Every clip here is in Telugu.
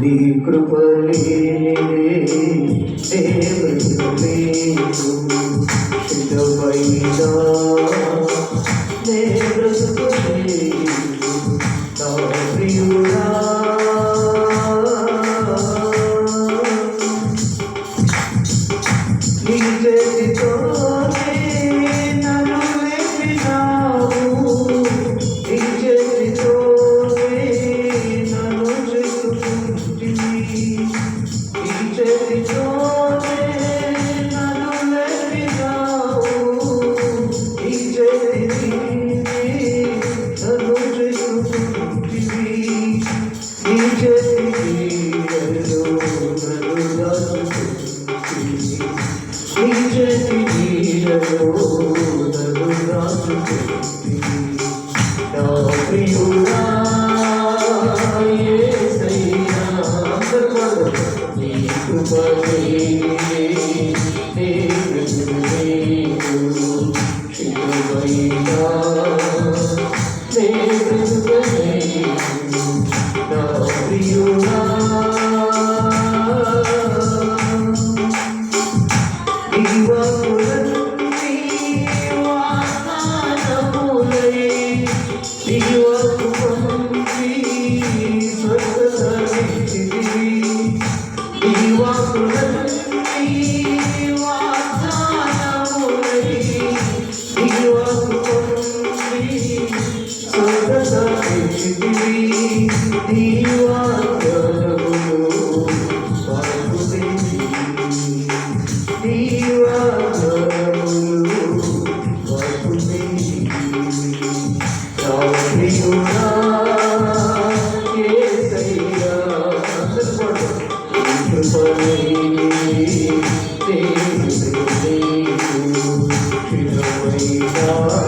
నీ కృపలే సిద్ధమైనా. నే Keep it. कृपया Lord. Thank you.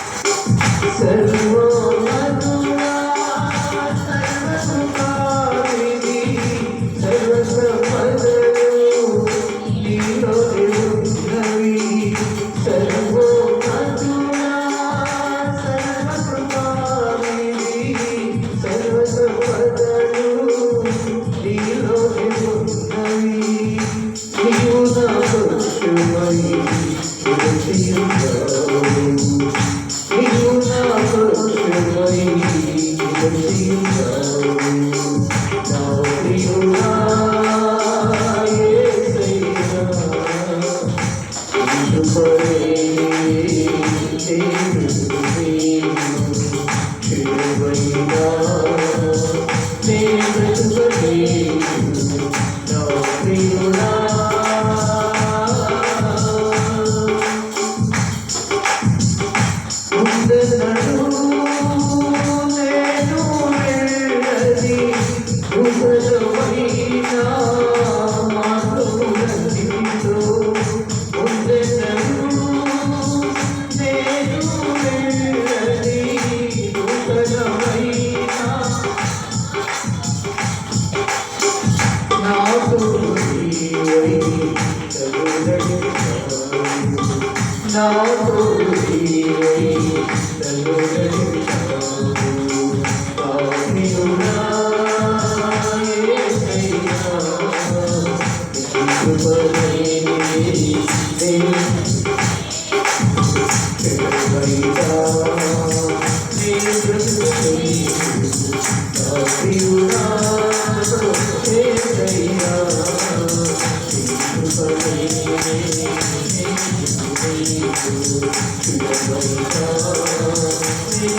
Bring you.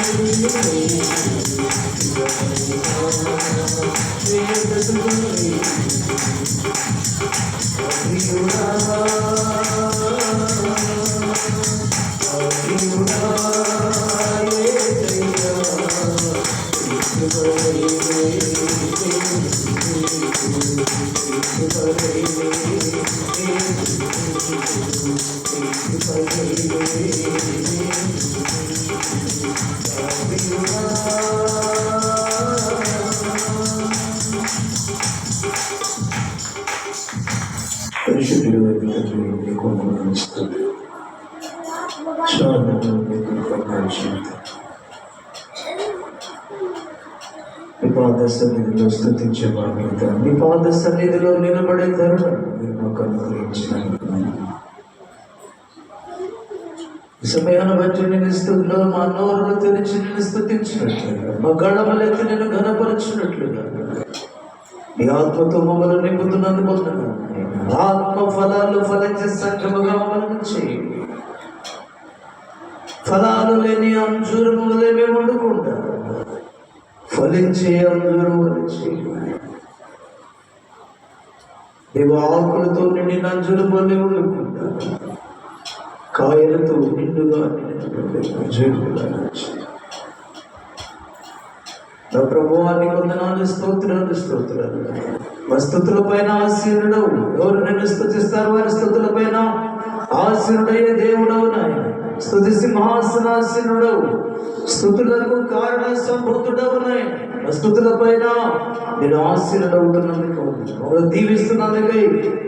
Thank you. పరిశుద్ధుడు మీకు మీకు మీ పాద సన్నిధిలో స్థుతించే బాధ్యత మీ పాద సన్నిధిలో నిలబడే తరుణం మీరు మాకు అనుగ్రహించిన ఈ సమయాన్ని బట్టి నేను స్థుతిలో మా నోరును తెరిచి నేను స్థుతించినట్లుగా మా గడమలెత్తి నేను ఘనపరిచినట్లుగా. నీ ఆత్మతో మమ్మల్ని నింపుతున్నందుకు వందనాలు. ఆత్మ ఫలాలు ఫలించే సంఘముగా మమ్మల్ని చేయి. ఫలాలు లేని అంజూరము వలె మేము ఉండకుండా ఫలించే అంజూరం వలె చేయి. నీవు ఆకులతో నిండిన అంజూరం వలె ఉండకుండా కాయలతో నిండుగా నా ప్రభువాన్ని వందనాలు స్తోత్రాలు స్తోత్రాలు. మా స్థుతుల పైన ఆశీనుడవు. ఎవరు నిన్ను స్థుతిస్తారు? వారి స్థుతుల పైన ఆశీనుడయ్యే దేవుడవు నాయన. స్థుతి సింహాసనాసీనుడవు స్థుతులకు కారణ సంభూతుడవు స్థుతుల పైన నేను ఆశీనుడవుతున్నందుకు మమ్మల్ని దీవిస్తున్నందుకై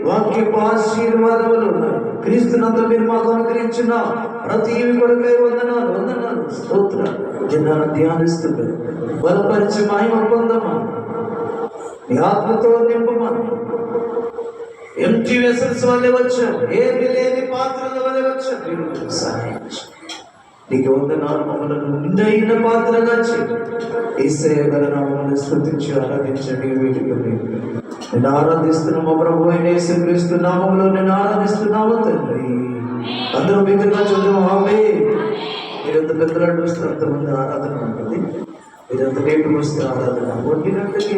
వాక్యపు ఆశీర్వాదములు ఉన్నాయి. క్రీస్తునంత మీరు మాకు అనుగ్రహించిన ప్రతి కొడుకై వందనాలు వందనాలు. స్తోత్ర దినాన్ని ధ్యానిస్తుంది బలపరిచి మహిమ పొందమా నీ ఆత్మతో నింపమని. ఎంటీ వెసల్స్ వల్లే వచ్చాం ఏమి లేని పాత్రల వల్లే వచ్చాం మీరు సహాయం నీకు వందనాలు మమ్మల్ని నిండైన పాత్రగా చేసే నామని స్థుతించి ఆరాధించండి వీటికి నేను ఆరాధిస్తున్న మా ప్రభు? అయిన యేసుక్రీస్తు నామంలో నేను ఆరాధిస్తున్నాము తండ్రి? అందరూ మిగతా చూద్దాం. ఆమె మీరెంత పెద్దలాడు వస్తే అంతమంది ఆరాధన ఉంటుంది. మీరెంత లేటు వస్తే ఆరాధన ఒంటి గంటకి